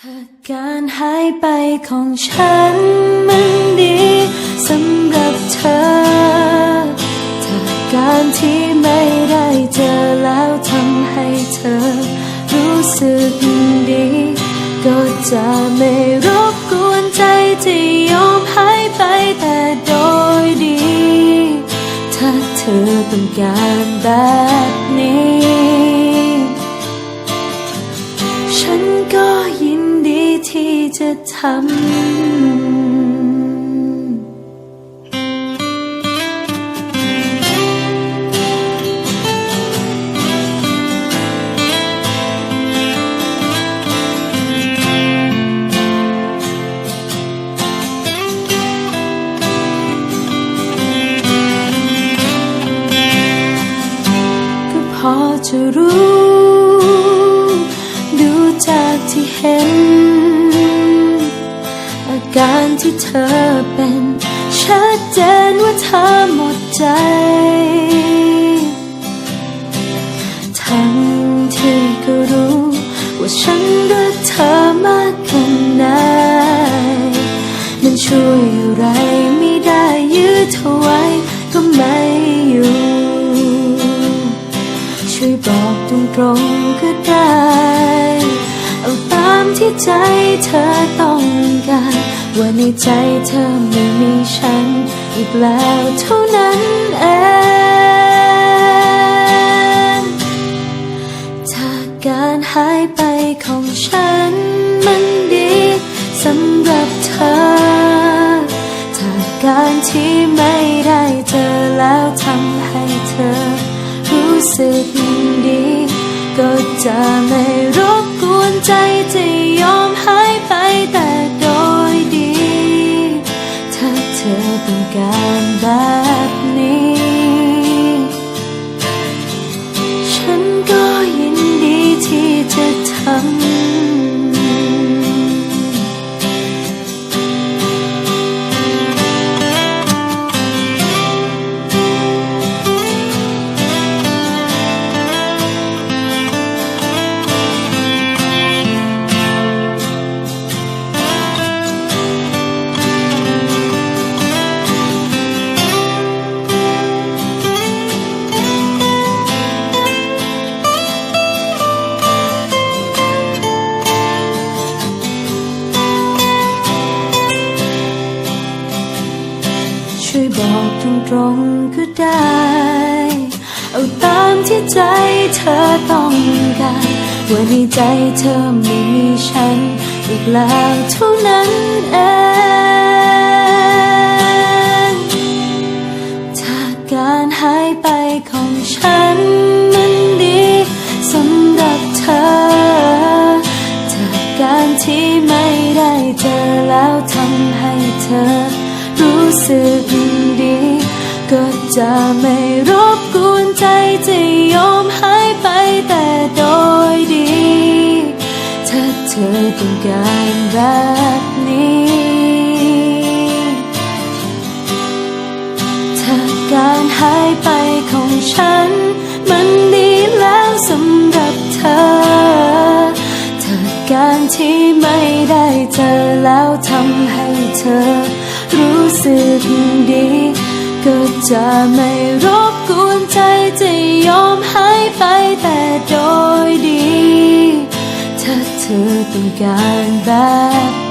ถ้าการหายไปของฉันมันดีสำหรับเธอ ถ้าการที่ไม่ได้เจอแล้วทำให้เธอ รู้สึกดี ก็จะไม่รบกวนใจที่ยอมหายไปแต่โดยดี ถ้าเธอต้องการแบบนี้ จะทำก็ เธอเป็นชัดเจนว่าเธอหมดใจ ทั้งที่ก็รู้ ว่าฉันรักเธอมากแค่ไหนมันช่วยอะไรไม่ได้ยืดเธอไว้ก็ไม่อยู่ ช่วยบอกตรงๆก็ได้ เอาตามที่ใจเธอต้องการ ว่าในใจเธอไม่มีฉัน อีกแล้วเท่านั้นเองถ้าการหายไปของฉันมันดีสำหรับเธอถ้าการที่ไม่ได้เจอแล้วทำให้เธอ รู้สึกดี ก็จะไม่ จ ช่วยบอกตรงๆก็ได้ เอาตามที่ใจเธอต้องการว่าในใจเธอไม่มีฉัน อีกแล้วเท่านั้นเองถ้าการหายไปของฉันมันดีสำหรับเธอถ้าการที่ไม่ได้เจอแล้วทำให้เธอ สึกดี ก็จะไม่รบกวนใจที่ยอมหายไปแต่โดยดี ถ้าเธอต้องการแบบนี้ ถ้าการหายไปของฉัน มันดีแล้วสำหรับเธอ ถ้าการที่ไม่ได้ สึกดี ก็จะไม่รบกวนใจจะยอมหายไปแต่โดยดี ถ้าเธอต้องการแบบ